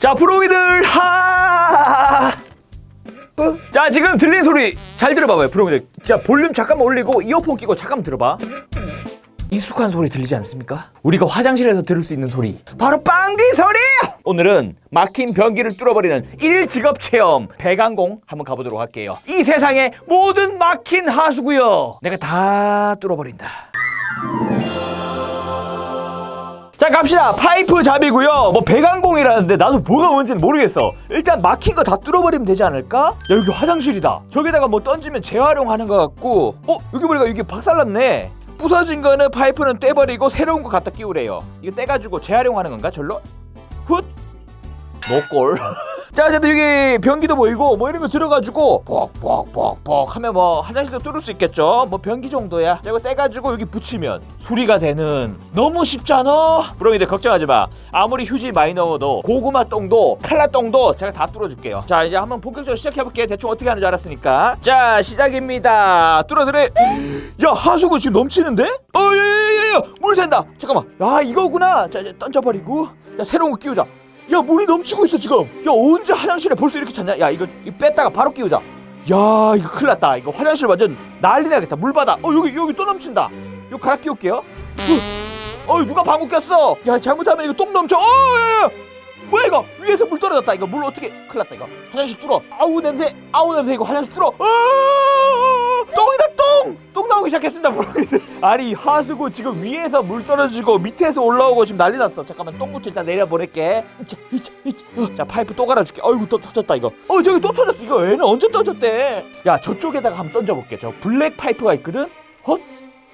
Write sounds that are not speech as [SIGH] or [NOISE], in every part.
자 프로이들 하. 어? 자 지금 들린 소리 잘 들어봐봐요 프로이들. 자 볼륨 잠깐만 올리고 이어폰 끼고 잠깐 들어봐. 익숙한 소리 들리지 않습니까? 우리가 화장실에서 들을 수 있는 소리 바로 빵기 소리! 오늘은 막힌 변기를 뚫어버리는 일일 직업 체험 배강공 한번 가보도록 할게요 이 세상의 모든 막힌 하수구요 내가 다 뚫어버린다 자 갑시다. 파이프 잡이고요. 뭐 배관공이라는데 나도 뭐가 뭔지는 모르겠어. 일단 막힌 거 다 뚫어버리면 되지 않을까? 야 여기 화장실이다. 저기다가 뭐 던지면 재활용하는 것 같고. 어 여기 보니까 여기 박살났네. 부서진 거는 파이프는 떼버리고 새로운 거 갖다 끼우래요. 이거 떼가지고 재활용하는 건가 절로? 훗! 노골 [LAUGHS] 자, 어쨌든 여기 변기도 보이고 뭐 이런 거 들어가지고 뻑뻑뻑뻑 하면 뭐 화장실도 뚫을 수 있겠죠. 뭐 변기 정도야. 자, 이거 떼가지고 여기 붙이면 수리가 되는 너무 쉽잖아. 브로이들 걱정하지 마. 아무리 휴지 많이 넣어도 고구마 똥도 칼라 똥도 제가 다 뚫어줄게요. 자, 이제 한번 본격적으로 시작해볼게. 대충 어떻게 하는 줄 알았으니까. 자, 시작입니다. 뚫어드려. [GASPS] 야, 하수구 지금 넘치는데? 어, 야야야야, 물 샌다. 잠깐만. 야, 이거구나. 자, 이제 던져버리고. 자, 새로운 거 끼우자. 야 물이 넘치고 있어 지금. 야 언제 화장실에 벌써 이렇게 찼냐? 야 이거, 이거 뺐다가 바로 끼우자. 야 이거 큰일 났다. 이거 화장실 완전 난리 나겠다. 물 받아. 어 여기 여기 또 넘친다. 이거 갈아 끼울게요. 어, 어 누가 방구 꼈어? 야 잘못하면 이거 똥 넘쳐. 어 야, 야. 뭐야 이거? 위에서 물 떨어졌다. 이거 물 어떻게 큰일 났다 이거. 화장실 뚫어. 아우 냄새. 아우 냄새. 이거 화장실 뚫어. 어 똥이다 똥! 똥 나오기 시작했습니다 [LAUGHS] 아니 하수구 지금 위에서 물 떨어지고 밑에서 올라오고 지금 난리 났어. 잠깐만 똥부터 일단 내려보낼게. 이차 이차 어, 자 파이프 또 갈아줄게. 어이구 또 터졌다 이거. 어 저기 또 터졌어. 이거 얘는 언제 터졌대? 야 저쪽에다가 한번 던져볼게. 저 블랙 파이프가 있거든? 헛?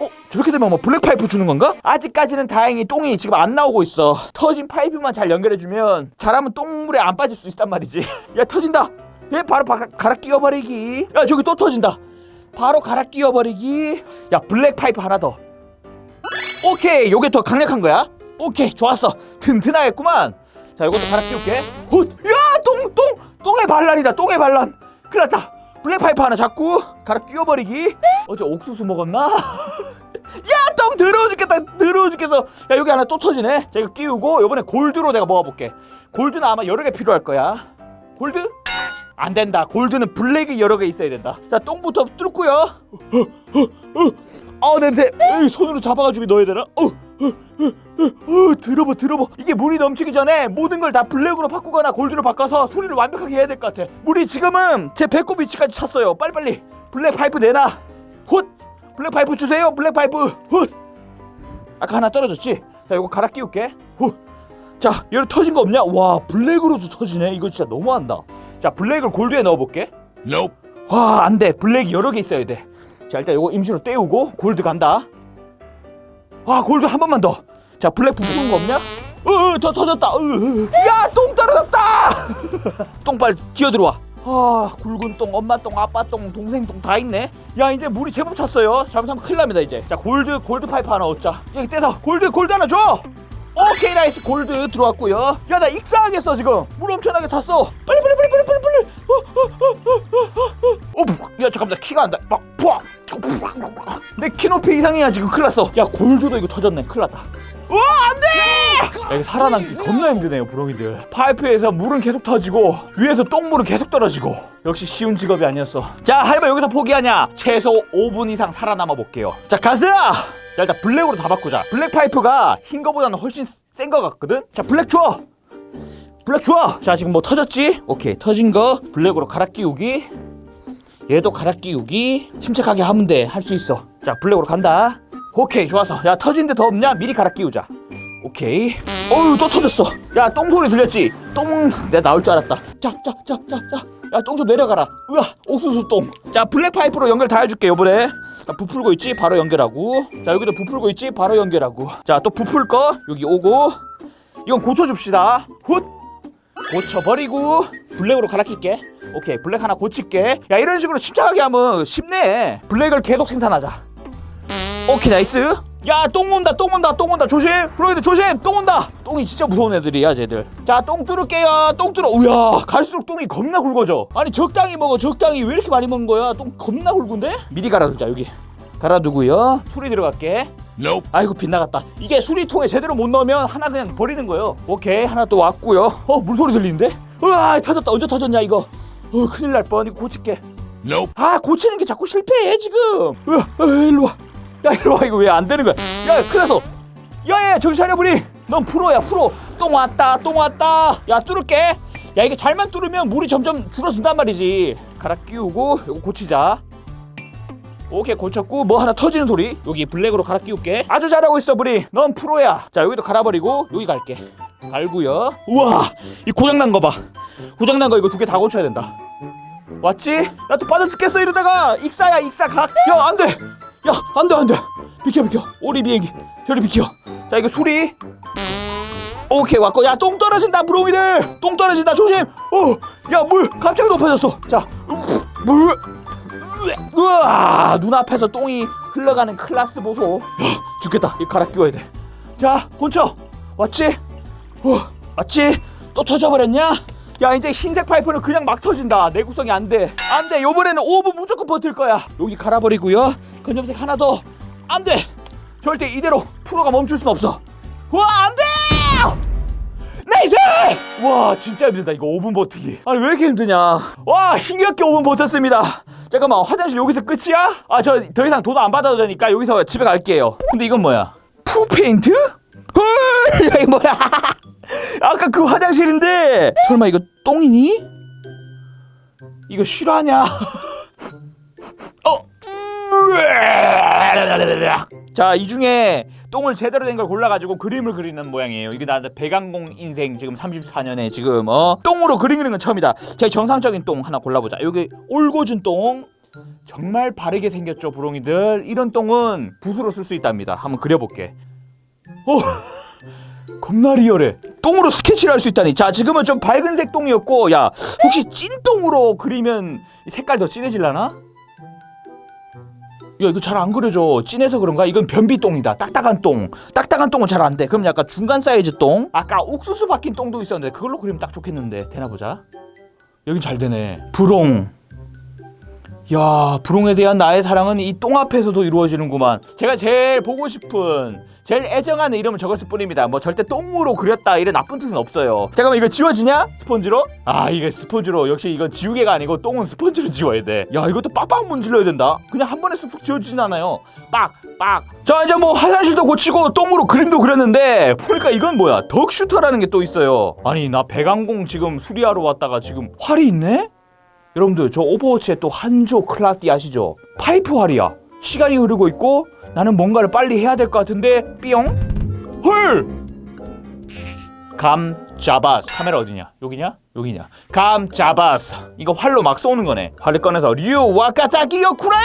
어? 저렇게 되면 뭐 블랙 파이프 주는 건가? 아직까지는 다행히 똥이 지금 안 나오고 있어. 터진 파이프만 잘 연결해주면 잘하면 똥물에 안 빠질 수 있단 말이지. [LAUGHS] 야 터진다. 얘 바로 바, 갈아 끼워버리기. 야 저기 또 터진다 바로 갈아 끼워버리기. 야 블랙 파이프 하나 더. 오케이 요게 더 강력한 거야? 오케이 좋았어. 튼튼하겠구만. 자 요것도 갈아 끼울게. 야똥 똥! 똥의 반란이다 똥의 반란. 큰일 났다. 블랙 파이프 하나 잡고 갈아 끼워버리기. 어제 옥수수 먹었나? [LAUGHS] 야 똥 더러워 죽겠다 더러워 죽겠어. 야 여기 하나 또 터지네. 자 이거 끼우고 요번에 골드로 내가 모아볼게. 골드는 아마 여러 개 필요할 거야. 골드? 안 된다. 골드는 블랙이 여러 개 있어야 된다. 자, 똥부터 뚫고요. 어, 어, 어, 어, 냄새. 에이, 손으로 잡아가지고 넣어야 되나? 어, 어, 어, 어, 어, 들어봐, 들어봐. 이게 물이 넘치기 전에 모든 걸 다 블랙으로 바꾸거나 골드로 바꿔서 수리를 완벽하게 해야 될 것 같아. 물이 지금은 제 배꼽 위치까지 찼어요. 빨리빨리. 블랙 파이프 내놔. 훗. 블랙 파이프 주세요. 블랙 파이프. 훗. 아까 하나 떨어졌지? 자, 이거 갈아 끼울게. 훗. 자, 여기 터진 거 없냐? 와, 블랙으로도 터지네. 이거 진짜 너무한다. 자, 블랙을 골드에 넣어볼게. Nope. 와, 안 돼. 블랙이 여러 개 있어야 돼. 자, 일단 이거 임시로 떼우고 골드 간다. 와, 골드 한 번만 더. 자, 블랙 부푸는 거 없냐? 어, 어, 더 터졌다. 어, 어. 야, 똥 떨어졌다. [LAUGHS] 똥빨 기어 들어와. 아, 굵은 똥, 엄마 똥, 아빠 똥, 동생 똥 다 있네. 야, 이제 물이 제법 찼어요. 잘못하면 큰일 납니다, 이제. 자, 골드, 골드 파이프 하나 얻자. 여기 떼서 골드, 골드 하나 줘. 오케이 나이스. 골드 들어왔고요. 야 나 익사하겠어 지금. 물 엄청나게 탔어. 빨리 빨리 빨리 빨리 빨리 빨리. 어, 어, 어, 어, 야 잠깐만. 나 키가 안다 막 푸아. 내키 높이 이상이야 지금. 큰일 났어. 야 골드도 이거 터졌네. 큰일 났다. 우와 안돼! 야 이거 살아남기 겁나 힘드네요 부렁이들. 파이프에서 물은 계속 터지고 위에서 똥물은 계속 떨어지고. 역시 쉬운 직업이 아니었어. 자 할바 여기서 포기하냐? 최소 5분 이상 살아남아 볼게요. 자 가자 자 일단 블랙으로 다 바꾸자. 블랙 파이프가 흰 거보다는 훨씬 센 거 같거든? 자 블랙 줘 블랙 줘! 자 지금 뭐 터졌지? 오케이 터진 거. 블랙으로 갈아 끼우기. 얘도 갈아 끼우기. 침착하게 하면 돼. 할 수 있어. 자 블랙으로 간다. 오케이 좋았어 야 터진 데 더 없냐? 미리 갈아 끼우자. 오케이. 어휴 또 터졌어. 야 똥 소리 들렸지? 똥 내가 나올 줄 알았다. 자 자 자 자자야 똥 좀 내려가라. 우와 옥수수 똥자 블랙 파이프로 연결 다 해줄게 요번에. 자 부풀고 있지? 바로 연결하고. 자 여기도 부풀고 있지? 바로 연결하고. 자 또 부풀 거 여기 오고. 이건 고쳐줍시다. 훗 고쳐버리고. 블랙으로 갈아 낄게. 오케이 블랙 하나 고칠게. 야 이런 식으로 침착하게 하면 쉽네. 블랙을 계속 생산하자. 오케이 나이스 야 똥 온다 똥 온다 똥 온다. 조심. 브로이드 조심. 똥 온다. 똥이 진짜 무서운 애들이야 쟤들. 자 똥 뚫을게요. 똥 뚫어. 우야 갈수록 똥이 겁나 굵어져. 아니 적당히 먹어. 적당히. 왜 이렇게 많이 먹는 거야? 똥 겁나 굵은데? 미리 갈아두자 여기. 갈아두고요. 소리 들어갈게. Nope. 아이고 빗나갔다. 이게 수리통에 제대로 못 넣으면 하나 그냥 버리는 거예요. 오케이 하나 또 왔고요. 어 물소리 들리는데? 으아 터졌다. 언제 터졌냐 이거? 어 큰일 날 뻔. 이거 고칠게. Nope. 아 고치는 게 자꾸 실패해 지금. 으아 으아, 일로 와 야 일로 와 이거 왜 안 되는 거야? 야 났어 야야 정신 차려 부리. 넌 프로야 프로. 똥 왔다 똥 왔다. 야 뚫을게. 야 이게 잘만 뚫으면 물이 점점 줄어든단 말이지. 갈아 끼우고 이거 고치자. 오케이 고쳤고 뭐 하나 터지는 소리. 여기 블랙으로 갈아 끼울게. 아주 잘하고 있어 브리. 넌 프로야. 자 여기도 갈아버리고 여기 갈게. 갈고요. 우와 이 고장난 거봐. 고장난 거 이거 두 개 다 고쳐야 된다. 왔지? 나 또 빠져 죽겠어 이러다가. 익사야 익사 각야 안돼 야 안 돼 안 돼. 비켜 비켜. 오리 비행기. 저리 비켜. 자 이거 수리. 오케이 왔고. 야 똥 떨어진다 브로미들. 똥 떨어진다 조심. 어 야 물 갑자기 높아졌어. 자물. 우와 눈앞에서 똥이 흘러가는 클라스 보소. 야, 죽겠다. 이거 갈아 끼워야 돼자 본쳐. 왔지? 어, 왔지? 또 터져버렸냐? 야 이제 흰색 파이프는 그냥 막 터진다. 내구성이 안돼. 안돼. 요번에는 5분 무조건 버틸 거야. 여기 갈아버리고요 건염색 하나 더 안 돼 절대 이대로 프로가 멈출 순 없어 와 안 돼 나이스! 와 진짜 힘들다 이거 5분 버티기 아니 왜 이렇게 힘드냐 와 힘겹게 5분 버텼습니다 잠깐만 화장실 여기서 끝이야? 아 저 더 이상 돈 안 받아도 되니까 여기서 집에 갈게요 근데 이건 뭐야? 푸페인트? 헐 [LAUGHS] 야, 이거 뭐야 [LAUGHS] 아까 그 화장실인데 설마 이거 똥이니? 이거 실화냐? [LAUGHS] 어? 자, 이 중에 똥을 제대로 된 걸 골라가지고 그림을 그리는 모양이에요. 이게 나 배강공 인생 지금 34년에 지금 어 똥으로 그림 그리는 건 처음이다. 제 정상적인 똥 하나 골라보자. 여기 올고준 똥. 정말 바르게 생겼죠, 부롱이들. 이런 똥은 붓으로 쓸 수 있답니다. 한번 그려볼게. 오, [LAUGHS] 겁나 리얼해. 똥으로 스케치를 할 수 있다니. 자, 지금은 좀 밝은색 똥이었고, 야, 혹시 찐똥으로 그리면 이 색깔 더 진해질라나? 야 이거 잘 안 그려져. 진해서 그런가? 이건 변비똥이다. 딱딱한 똥. 딱딱한 똥은 잘 안 돼. 그럼 약간 중간 사이즈 똥? 아까 옥수수 박힌 똥도 있었는데 그걸로 그리면 딱 좋겠는데. 되나 보자. 여긴 잘 되네. 부롱 야 부롱에 대한 나의 사랑은 이 똥 앞에서도 이루어지는구만. 제가 제일 보고 싶은 제일 애정하는 이름을 적었을 뿐입니다. 뭐 절대 똥으로 그렸다 이런 나쁜 뜻은 없어요. 잠깐만 이거 지워지냐? 스펀지로? 아 이게 스펀지로. 역시 이건 지우개가 아니고 똥은 스펀지로 지워야 돼야 이것도 빡빡 문질러야 된다. 그냥 한 번에 쑥쑥 지워지진 않아요. 빡빡. 자 이제 뭐 화장실도 고치고 똥으로 그림도 그렸는데 보니까 이건 뭐야? 덕슈터라는 게 또 있어요. 아니 나 배강공 지금 수리하러 왔다가 지금 활이 있네? 여러분들 저 오버워치의 또 한조 클라스 아시죠? 파이프 활이야. 시간이 흐르고 있고 나는 뭔가를 빨리 해야 될 것 같은데 삐용 헐. 감 잡아스 카메라 어디냐? 여기냐? 여기냐? 감 잡아스 이거 활로 막 쏘는 거네. 활을 꺼내서 류 와카타키 요 쿠라에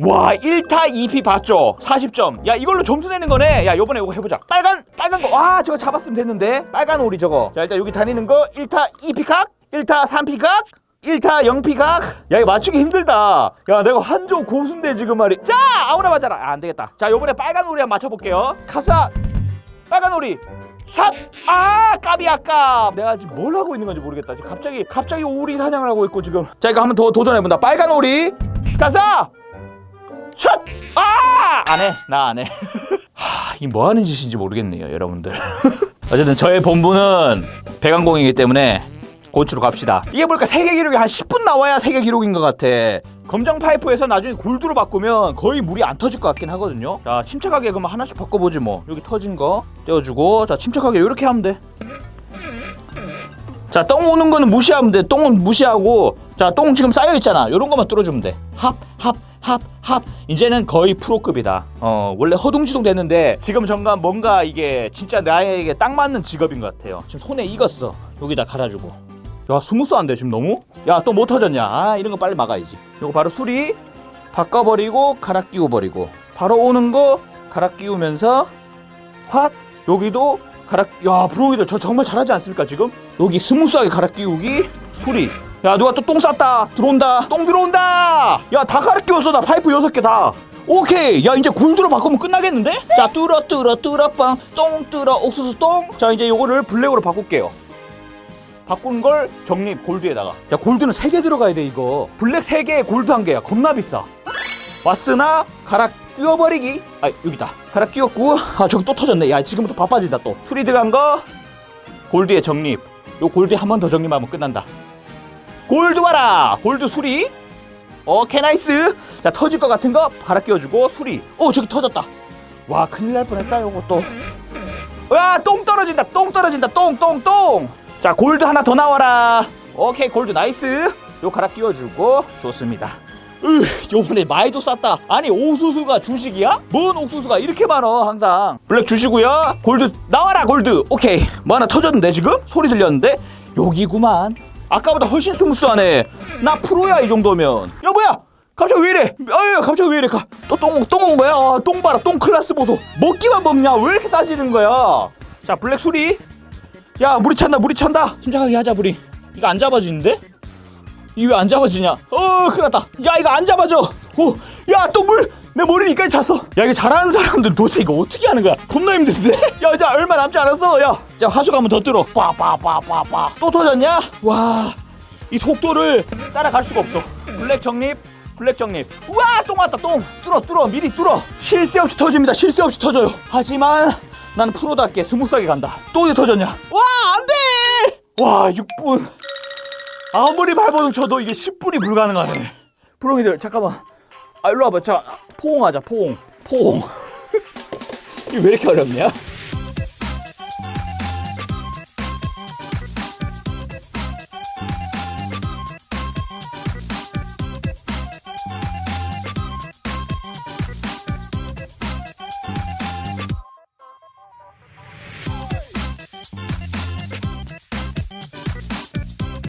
와 1타 2피 봤죠? 40점 야 이걸로 점수 내는 거네 야 요번에 이거 해보자 빨간 빨간 거와 저거 잡았으면 됐는데 빨간 오리 저거 자 일단 여기 다니는 거 1타 2피 각 1타 3피 각 1타 0피 각? 야 이거 맞추기 힘들다. 야 내가 한조 고수인데 지금 말이. 자 아무나 맞아라. 아, 안되겠다. 자 요번에 빨간 오리 한번 맞춰볼게요. 카사. 빨간 오리. 샷 아 까비 아까 내가 지금 뭘 하고 있는 건지 모르겠다. 지금 갑자기 갑자기 오리 사냥을 하고 있고 지금. 자 이거 한번 더 도전해본다. 빨간 오리. 가사. 샷! 아! 안 해. 나 안 해. [LAUGHS] 하, 이뭐 하는 짓인지 모르겠네요, 여러분들. [LAUGHS] 어쨌든 저의 본부는 배강공이기 때문에 고추로 갑시다. 이게 보니까 세계 기록이 한 10분 나와야 세계 기록인 것 같아. 검정 파이프에서 나중에 골드로 바꾸면 거의 물이 안 터질 것 같긴 하거든요. 자, 침착하게 그러면 하나씩 바꿔보지 뭐. 여기 터진 거 떼어주고, 자, 침착하게 이렇게 하면 돼. 자, 똥 오는 거는 무시하면 돼. 똥은 무시하고, 자, 똥 지금 쌓여 있잖아. 요런 것만 뚫어주면 돼. 합, 합, 합, 합. 이제는 거의 프로급이다. 어, 원래 허둥지둥 됐는데, 지금 정말 뭔가 이게 진짜 나에게 딱 맞는 직업인 것 같아요. 지금 손에 익었어. 여기다 갈아주고. 야, 스무스한데, 지금 너무? 야, 또뭐 터졌냐? 아, 이런 거 빨리 막아야지. 요거 바로 수리, 바꿔버리고, 갈아 끼워 버리고. 바로 오는 거, 갈아 끼우면서, 확 여기도 갈아 야 브로이들 저 정말 잘하지 않습니까 지금? 여기 스무스하게 갈아 끼우기 수리. 야 누가 또 똥 쌌다. 들어온다. 똥 들어온다. 야 다 갈아 끼웠어. 나 파이프 여섯 개다. 오케이. 야 이제 골드로 바꾸면 끝나겠는데? 자 뚫어 뚫어 뚫어 빵 똥 뚫어 옥수수 똥 자 이제 요거를 블랙으로 바꿀게요 바꾼 걸 정립 골드에다가. 야 골드는 세 개 들어가야 돼 이거. 블랙 세개에 골드 한 개야. 겁나 비싸. 왔으나 갈아 끼워버리기. 아 여기다. 하나 끼웠고. 아 저기 또 터졌네. 야 지금부터 바빠진다 또. 수리 들어간 거 골드에 정립. 요 골드 한 번더 정립하면 끝난다. 골드 와라! 골드 수리. 오케이 나이스. 자 터질 것 같은 거 갈아 끼워주고 수리. 오 저기 터졌다. 와 큰일 날 뻔했다 요것도. 와 똥 떨어진다. 똥 떨어진다. 똥 똥 똥 자 골드 하나 더 나와라. 오케이 골드 나이스. 요 갈아 끼워주고 좋습니다. 으 요번에 많이도 쌌다. 아니 옥수수가 주식이야? 뭔 옥수수가 이렇게 많어 항상? 블랙 주시고요. 골드 나와라 골드. 오케이. 뭐 하나 터졌는데 지금? 소리 들렸는데? 여기구만. 아까보다 훨씬 스무스하네. 나 프로야 이 정도면. 야 뭐야 갑자기 왜 이래? 아유 갑자기 왜 이래? 또똥 똥온 거야? 아, 똥 봐라 똥 클라스 보소. 먹기만 먹냐? 왜 이렇게 싸지는 거야? 자 블랙 수리 야 물이 찬다 물이 찬다 침착하게 하자 물이 이거 안 잡아지는데? 이게 왜 안 잡아지냐? 어, 큰일 났다. 야, 이거 안 잡아져. 오, 야, 또 물! 내 머리 위까지 찼어. 야, 이거 잘하는 사람들 도대체 이거 어떻게 하는 거야? 겁나 힘든데? [LAUGHS] 야, 이제 얼마 남지 않았어. 야, 자, 하수 가면 더 들어. 빠빠빠빠빠. 또 터졌냐? 와, 이 속도를 따라갈 수가 없어. 블랙 정립. 블랙 정립. 우와, 똥 왔다, 똥. 뚫어, 뚫어, 미리 뚫어. 쉴새 없이 터집니다. 쉴새 없이 터져요. 하지만 나는 프로답게 스무스하게 간다. 또 어디 터졌냐? 와! 와, 6분. 아무리 발버둥 쳐도 이게 10분이 불가능하네. 프로이들 잠깐만. 아 일로 와봐. 자 포옹하자. 포옹. 포옹. [LAUGHS] 이게 왜 이렇게 어렵냐?